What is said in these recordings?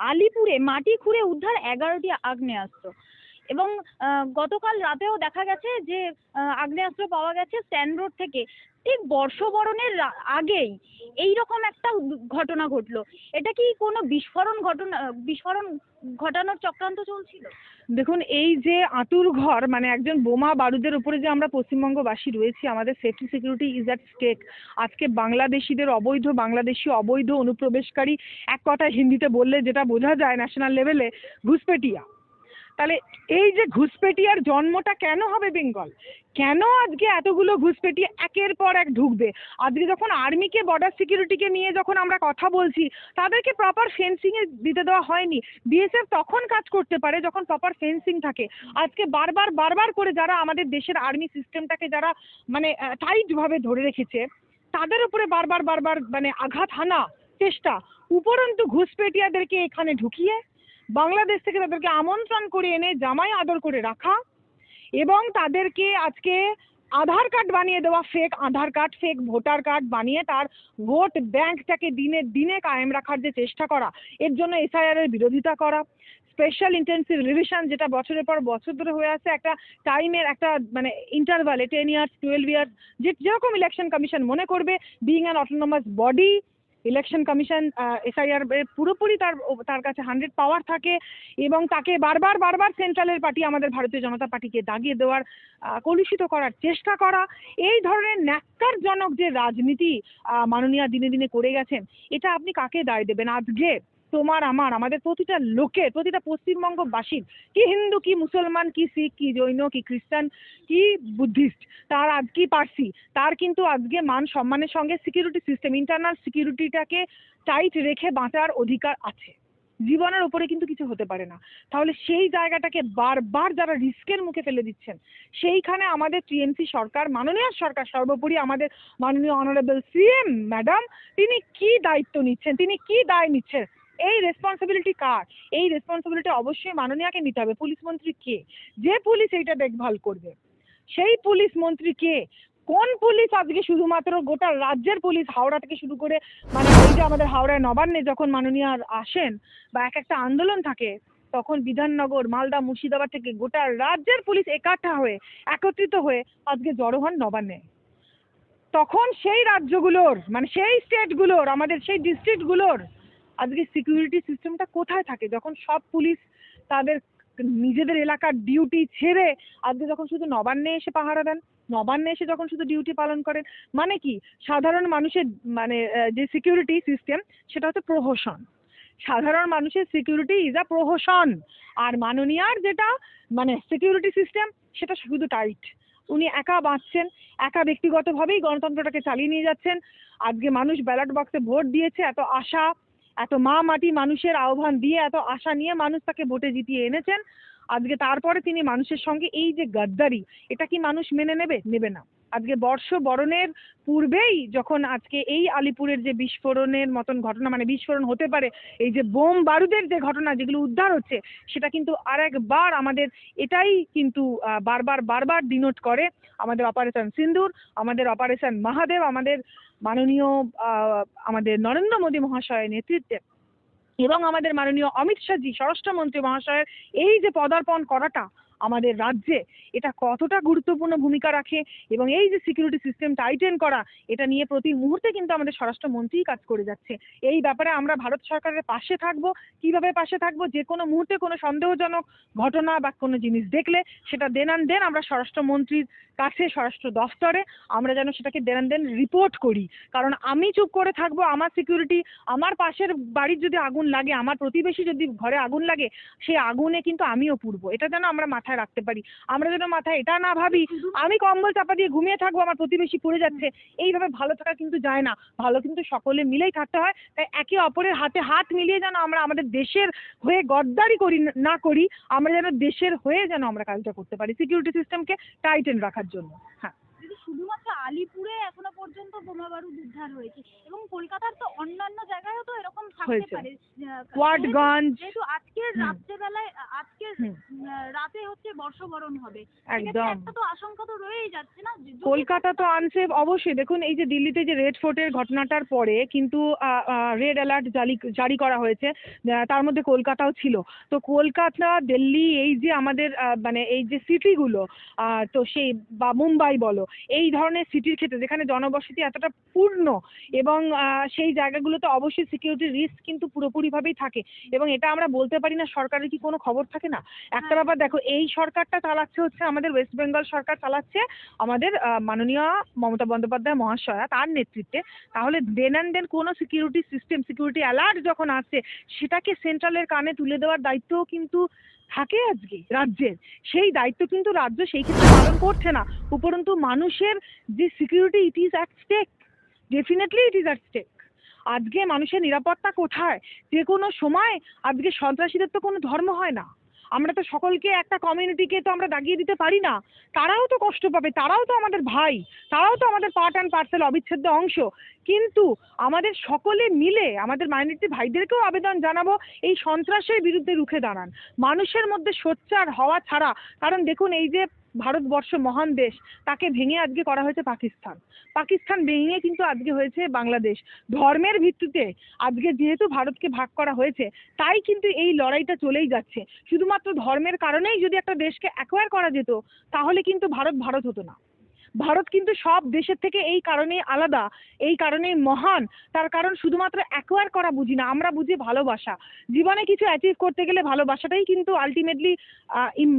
আলিপুরে মাটি খুঁড়ে উদ্ধার এগারোটি আগ্নেয়াস্ত্র। এবং গতকাল রাতেও দেখা গেছে যে আগ্নেয়াস্ত্র পাওয়া গেছে স্ট্যান্ড রোড থেকে। ঠিক বর্ষবরণের আগেই এই রকম একটা ঘটনা ঘটলো। এটা কি কোনো বিস্ফোরণ ঘটনা, বিস্ফোরণ ঘটানোর চক্রান্ত চলছিল? দেখুন, এই যে আঁতুর ঘর মানে একজন বোমা বারুদের উপরে যে আমরা পশ্চিমবঙ্গবাসী রয়েছি, আমাদের safety security is at stake আজকে বাংলাদেশিদের অবৈধ, বাংলাদেশি অবৈধ অনুপ্রবেশকারী এক কথায় হিন্দিতে বললে যেটা বোঝা যায় ন্যাশনাল লেভেলে ঘুসপেটিয়া। তাহলে এই যে ঘুসপেটিয়ার জন্মটা কেন হবে বেঙ্গল? কেন আজকে এতগুলো ঘুসপেটিয়া একের পর এক ঢুকবে? আজকে যখন আর্মিকে বর্ডার সিকিউরিটিকে নিয়ে যখন আমরা কথা বলছি, তাদেরকে প্রপার ফেন্সিংয়ে দিতে দেওয়া হয়নি। বিএসএফ তখন কাজ করতে পারে যখন প্রপার ফেন্সিং থাকে। আজকে বারবার বারবার করে যারা আমাদের দেশের আর্মি সিস্টেমটাকে যারা মানে টাইট ভাবে ধরে রেখেছে, তাদের উপরে বারবার বারবার মানে আঘাত হানা চেষ্টা। উপরন্তু ঘুষপেটিয়াদেরকে এখানে ঢুকিয়ে বাংলাদেশ থেকে তাদেরকে আমন্ত্রণ করে এনে জামাই আদর করে রাখা এবং তাদেরকে আজকে আধার কার্ড বানিয়ে দেওয়া fake Aadhaar card fake voter card বানিয়ে তার ভোট ব্যাংকটাকে দিনে দিনে কায়েম রাখার যে চেষ্টা করা, এর জন্য এসআইআর এর বিরোধিতা করা স্পেশাল ইন্টেন্সিভ রিভিশন যেটা বছরের পর বছর ধরে হয়ে আসছে একটা টাইমের একটা মানে ইন্টারভালে টেন ইয়ার্স টুয়েলভ ইয়ার্স যে যেরকম ইলেকশন কমিশন মনে করবে being an autonomous body election commission SIR পুরোপুরি তার তার কাছে হান্ড্রেড পাওয়ার থাকে এবং তাকে বারবার বারবার সেন্ট্রালের পার্টি আমাদের ভারতীয় জনতা পার্টিকে দাগিয়ে দেওয়ার কলুষিত করার চেষ্টা করা। এই ধরনের ন্যাক্কারজনক যে রাজনীতি মাননীয়া দিনে দিনে করে গেছেন, এটা আপনি কাকে দায় দেবেন? আজকে তোমার, আমার, আমাদের প্রতিটা লোকের, প্রতিটা পশ্চিমবঙ্গবাসীর কি হিন্দু, কি মুসলমান, কি শিখ, কি জৈন, কি খ্রিস্টান, কি বুদ্ধিস্ট, তার আজ কি পার্সি, তার কিন্তু আজকে মান সম্মানের সঙ্গে সিকিউরিটি সিস্টেম ইন্টারনাল সিকিউরিটিটাকে টাইট রেখে বাঁচার অধিকার আছে। জীবনের ওপরে কিন্তু কিছু হতে পারে না। তাহলে সেই জায়গাটাকে বারবার যারা রিস্কের মুখে ফেলে দিচ্ছেন, সেইখানে আমাদের টিএমসি সরকার, মাননীয় সরকার, সর্বোপরি আমাদের মাননীয় অনারেবল সিএম ম্যাডাম তিনি কি দায়িত্ব নিচ্ছেন, তিনি কি দায় নিচ্ছেন? এই রেসপন্সিবিলিটি কার? এই রেসপন্সিবিলিটি অবশ্যই মাননীয়াকে নিতে হবে। পুলিশ মন্ত্রী কে? যে পুলিশ এইটা দেখভাল করবে। সেই পুলিশ মন্ত্রী কে? কোন পুলিশ আজকে শুধুমাত্র গোটা রাজ্যের পুলিশ হাওড়া থেকে শুরু করে মানে ওই যে আমাদের হাওড়ায় নবান্নে যখন মাননীয় আসেন বা এক একটা আন্দোলন থাকে, তখন বিধাননগর, মালদা, মুর্শিদাবাদ থেকে গোটা রাজ্যের পুলিশ একাঠা হয়ে, একত্রিত হয়ে আজকে জড়ো হন নবান্নে। তখন সেই রাজ্যগুলোর মানে সেই স্টেটগুলোর আমাদের সেই ডিস্ট্রিক্টগুলোর আজকে সিকিউরিটি সিস্টেমটা কোথায় থাকে? যখন সব পুলিশ তাদের নিজেদের এলাকার ডিউটি ছেড়ে আজকে যখন শুধু নবান্নে এসে পাহারা দেন, নবান্নে এসে যখন শুধু ডিউটি পালন করেন মানে কি? সাধারণ মানুষের মানে যে সিকিউরিটি সিস্টেম সেটা হচ্ছে প্রহসন। সাধারণ মানুষের সিকিউরিটি ইজ আ প্রহসন। আর মাননীয়ার যেটা মানে সিকিউরিটি সিস্টেম সেটা শুধু টাইট উনি একা বাঁচছেন, একা ব্যক্তিগতভাবেই গণতন্ত্রটাকে চালিয়ে নিয়ে যাচ্ছেন। আজকে মানুষ ব্যালট বক্সে ভোট দিয়েছে, এত আশা এত মা মাটি মানুষের আহ্বান দিয়ে, এত আশা নিয়ে মানুষ তাকে ভোটে জিতিয়ে এনেছেন। আজকে তারপরে তিনি মানুষের সঙ্গে এই যে গাদ্দারি, এটা কি মানুষ মেনে নেবে? নেবে না। আজকে বর্ষ বরণের পূর্বেই যখন আজকে এই আলিপুরের যে বিস্ফোরণের মতন ঘটনা মানে বিস্ফোরণ হতে পারে, এই যে বোম বারুদের যে ঘটনা, যেগুলো উদ্ধার হচ্ছে, সেটা কিন্তু আর একবার আমাদের এটাই কিন্তু বারবার বারবার ডিনোট করে আমাদের অপারেশন সিন্দুর, আমাদের অপারেশন মহাদেব, আমাদের মাননীয় আমাদের নরেন্দ্র মোদী মহাশয়ের নেতৃত্বে এবং আমাদের মাননীয় অমিত শাহজি, স্বরাষ্ট্রমন্ত্রী মহাশয়ের এই যে পদার্পণ করাটা আমাদের রাজ্যে এটা কতটা গুরুত্বপূর্ণ ভূমিকা রাখে এবং এই যে সিকিউরিটি সিস্টেম টাইটেন করা, এটা নিয়ে প্রতি মুহূর্তে কিন্তু আমাদের স্বরাষ্ট্রমন্ত্রী কাজ করে যাচ্ছে। এই ব্যাপারে আমরা ভারত সরকারের পাশে থাকব। কীভাবে পাশে থাকব? যে কোনো মুহূর্তে কোনো সন্দেহজনক ঘটনা বা কোনো জিনিস দেখলে সেটা দেন দেনান দেন আমরা স্বরাষ্ট্রমন্ত্রীর কাছে, স্বরাষ্ট্র দফতরে আমরা যেন সেটাকে দেনান দেন রিপোর্ট করি। কারণ আমি চুপ করে থাকব, আমার সিকিউরিটি আমার পাশের বাড়ির যদি আগুন লাগে, আমার প্রতিবেশী যদি ঘরে আগুন লাগে সেই আগুনে কিন্তু আমিও পুড়বো। এটা যেন আমরা মাথায় রাখতে পারি। আমরা যেন মাথায় এটা না ভাবি, আমি কম্বল চাপা দিয়ে ঘুমিয়ে থাকব, আমার প্রতিবেশী পড়ে যাচ্ছে। এইভাবে ভালো থাকা কিন্তু যায় না। ভালো কিন্তু সকলে মিলেই থাকতে হয়। তাই একে অপরের হাতে হাত মিলিয়ে যেন আমরা আমাদের দেশের হয়ে গদ্দারি করি, না- করি, আমরা যেন দেশের হয়ে যেন আমরা কাজটা করতে পারি। সিকিউরিটি সিস্টেমকে টাইটেন রাখার জন্য। হ্যাঁ। শুধুমাত্র আলিপুরে এখনও পর্যন্ত বোমা বারুদ উদ্ধার হয়েছে এবং কলকাতার তো অন্যান্য জায়গায়ও তো এরকম থাকতে পারে। আহ, ওয়ার্ডগঞ্জ যেহেতু আজকের। রাত্রেবেলায় আজকের রাতে হচ্ছে বর্ষবরণ হবে। একদম। একটা তো আশঙ্কা তো রয়েই যাচ্ছে না কলকাতা তো আনসেফ অবশ্যই। দেখুন এই যে দিল্লিতে যে রেড ফোর্টের ঘটনাটার পরে কিন্তু রেড অ্যালার্ট জারি জারি করা হয়েছে। তার মধ্যে কলকাতাও ছিল। তো কলকাতা দিল্লি এই যে আমাদের মানে এই যে সিটিগুলো তো সেই বা মুম্বাই বলো এই ধরনের সিটির ক্ষেত্রে যেখানে জনবসতি এতটা পূর্ণ এবং সেই জায়গাগুলোতে অবশ্যই সিকিউরিটি রিস্ক কিন্তু পুরোপুরিভাবেই থাকে। এবং এটা আমরা বলতে পারি না সরকারের কি কোনো খবর থাকে না? একটা হ্যাঁ। ব্যাপার দেখো এই সরকারটা চালাচ্ছে হচ্ছে আমাদের ওয়েস্ট বেঙ্গল সরকার চালাচ্ছে আমাদের মাননীয় মমতা বন্দ্যোপাধ্যায় মহাশয়া তার নেতৃত্বে। তাহলে দেন অ্যান্ড দেন কোনো সিকিউরিটি সিস্টেম সিকিউরিটি অ্যালার্ট যখন আসছে সেটাকে সেন্ট্রালের কানে তুলে দেওয়ার দায়িত্বও কিন্তু থাকে আজকে রাজ্যের। সেই দায়িত্ব কিন্তু রাজ্য সেই ক্ষেত্রে পালন করছে না। উপরন্তু মানুষের যে security it is at stake definitely it is at stake আজকে মানুষের নিরাপত্তা কোথায়? যে কোনো সময় আজকে সন্ত্রাসীদের তো কোনো ধর্ম হয় না। আমরা তো সকলকে একটা কমিউনিটিকে তো আমরা দাগিয়ে দিতে পারি না। তারাও তো কষ্ট পাবে, তারাও তো আমাদের ভাই, তারাও তো আমাদের পার্ট অ্যান্ড পার্সেল অবিচ্ছেদ্য অংশ। কিন্তু আমাদের সকলে মিলে, আমাদের মাইনরিটি ভাইদেরকেও আবেদন জানাব, এই সন্ত্রাসের বিরুদ্ধে রুখে দাঁড়ান। মানুষের মধ্যে সোচ্চার হওয়া ছাড়া, কারণ দেখুন এই যে ভারতবর্ষ মহান দেশ, তাকে ভেঙে আজকে করা হয়েছে পাকিস্তান। পাকিস্তান ভেঙে কিন্তু আজকে হয়েছে বাংলাদেশ। ধর্মের ভিত্তিতে আজকে যেহেতু ভারতকে ভাগ করা হয়েছে, তাই কিন্তু এই লড়াইটা চলেই যাচ্ছে। শুধুমাত্র ধর্মের কারণেই যদি একটা দেশকে অ্যাকোয়ার করা যেত, তাহলে কিন্তু ভারত ভারত হতো না। ভারত কিন্তু সব দেশের থেকে এই কারণেই আলাদা, এই কারণেই মহান। তার কারণ শুধুমাত্র অ্যাকোয়ার করা বুঝি না, আমরা বুঝি ভালোবাসা। জীবনে কিছু অ্যাচিভ করতে গেলে ভালোবাসাটাই কিন্তু আলটিমেটলি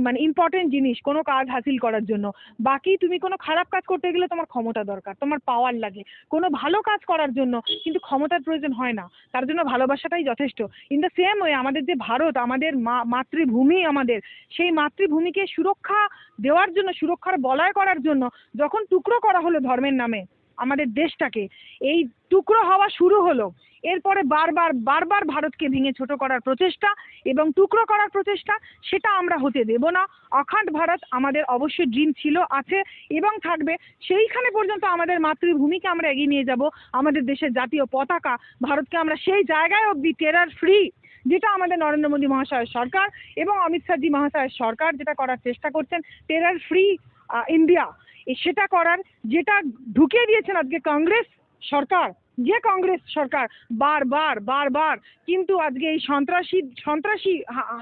মানে ইম্পর্টেন্ট জিনিস কোনো কাজ হাসিল করার জন্য। বাকি তুমি কোনো খারাপ কাজ করতে গেলে তোমার ক্ষমতা দরকার, তোমার পাওয়ার লাগে। কোনো ভালো কাজ করার জন্য কিন্তু ক্ষমতার প্রয়োজন হয় না। তার জন্য ভালোবাসাটাই যথেষ্ট। ইন দ্য সেম ওয়ে আমাদের যে ভারত, আমাদের মাতৃভূমি আমাদের, সেই মাতৃভূমিকে সুরক্ষা দেওয়ার জন্য, সুরক্ষার বলয় করার জন্য যখন টুকরো করা হলো ধর্মের নামে, আমাদের দেশটাকে, এই টুকরো হওয়া শুরু হলো। এরপরে বারবার বারবার ভারতকে ভেঙে ছোট করার প্রচেষ্টা এবং টুকরো করার প্রচেষ্টা, সেটা আমরা হতে দেব না। অখণ্ড ভারত আমাদের অবশ্যই ড্রিম ছিল, আছে এবং থাকবে। সেইখানে পর্যন্ত আমাদের মাতৃভূমিকে আমরা এগিয়ে নিয়ে যাব। আমাদের দেশের জাতীয় পতাকা, ভারতকে আমরা সেই জায়গায় অবধি টেরার ফ্রি যেটা আমাদের নরেন্দ্র মোদী মহাশয়ের সরকার এবং অমিত শাহজি মহাশয়ের সরকার যেটা করার চেষ্টা করছেন, টেরার ফ্রি ইন্ডিয়া সেটা করার, যেটা ঢুকিয়ে দিয়েছেন আজকে কংগ্রেস সরকার, যে কংগ্রেস সরকার, বারবার বারবার কিন্তু আজকে এই সন্ত্রাসী সন্ত্রাসী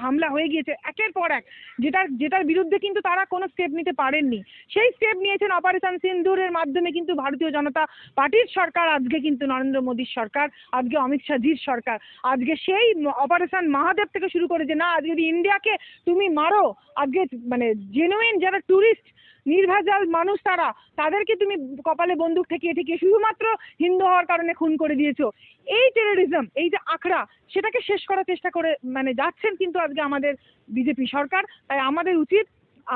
হামলা হয়ে গিয়েছে একের পর এক, যেটার যেটার বিরুদ্ধে কিন্তু তারা কোনো স্টেপ নিতে পারেননি। সেই স্টেপ নিয়েছেন অপারেশন সিন্দুরের মাধ্যমে কিন্তু ভারতীয় জনতা পার্টির সরকার, আজকে কিন্তু নরেন্দ্র মোদীর সরকার, আজকে অমিত শাহজির সরকার, আজকে সেই অপারেশন মহাদেব থেকে শুরু করে যে, না, আজকে যদি ইন্ডিয়াকে তুমি মারো, আজকে মানে জেনুইন যারা ট্যুরিস্ট নির্ভেজাল মানুষ তারা। তাদেরকে তুমি কপালে বন্দুক ঠেকিয়ে ঠেকিয়ে শুধুমাত্র হিন্দু হওয়ার কারণে খুন করে দিয়েছ। এই টেরোরিজম এই যে আখড়া, সেটাকে শেষ করার চেষ্টা করে মানে যাচ্ছেন কিন্তু আজকে আমাদের বিজেপি সরকার। তাই আমাদের উচিত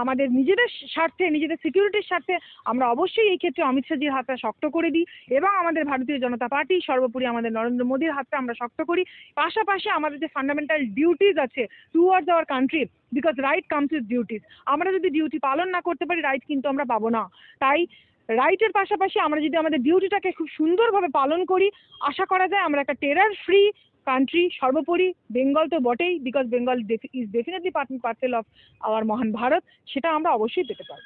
আমাদের নিজেদের স্বার্থে, নিজেদের সিকিউরিটির স্বার্থে আমরা অবশ্যই এই ক্ষেত্রে অমিত শাহজির হাতটা শক্ত করে দিই এবং আমাদের ভারতীয় জনতা পার্টি, সর্বোপরি আমাদের নরেন্দ্র মোদীর হাতটা আমরা শক্ত করি। পাশাপাশি আমাদের যে ফান্ডামেন্টাল ডিউটিজ আছে towards our country because right comes with duties আমরা যদি ডিউটি পালন না করতে পারি রাইট কিন্তু আমরা পাবো না। তাই রাইটের পাশাপাশি আমরা যদি আমাদের ডিউটিটাকে খুব সুন্দরভাবে পালন করি, আশা করা যায় আমরা একটা টেরার ফ্রি কান্ট্রি সর্বোপরি বেঙ্গল তো বটেই because Bengal is definitely part parcel of our মহান ভারত, সেটা আমরা অবশ্যই পেতে পারব।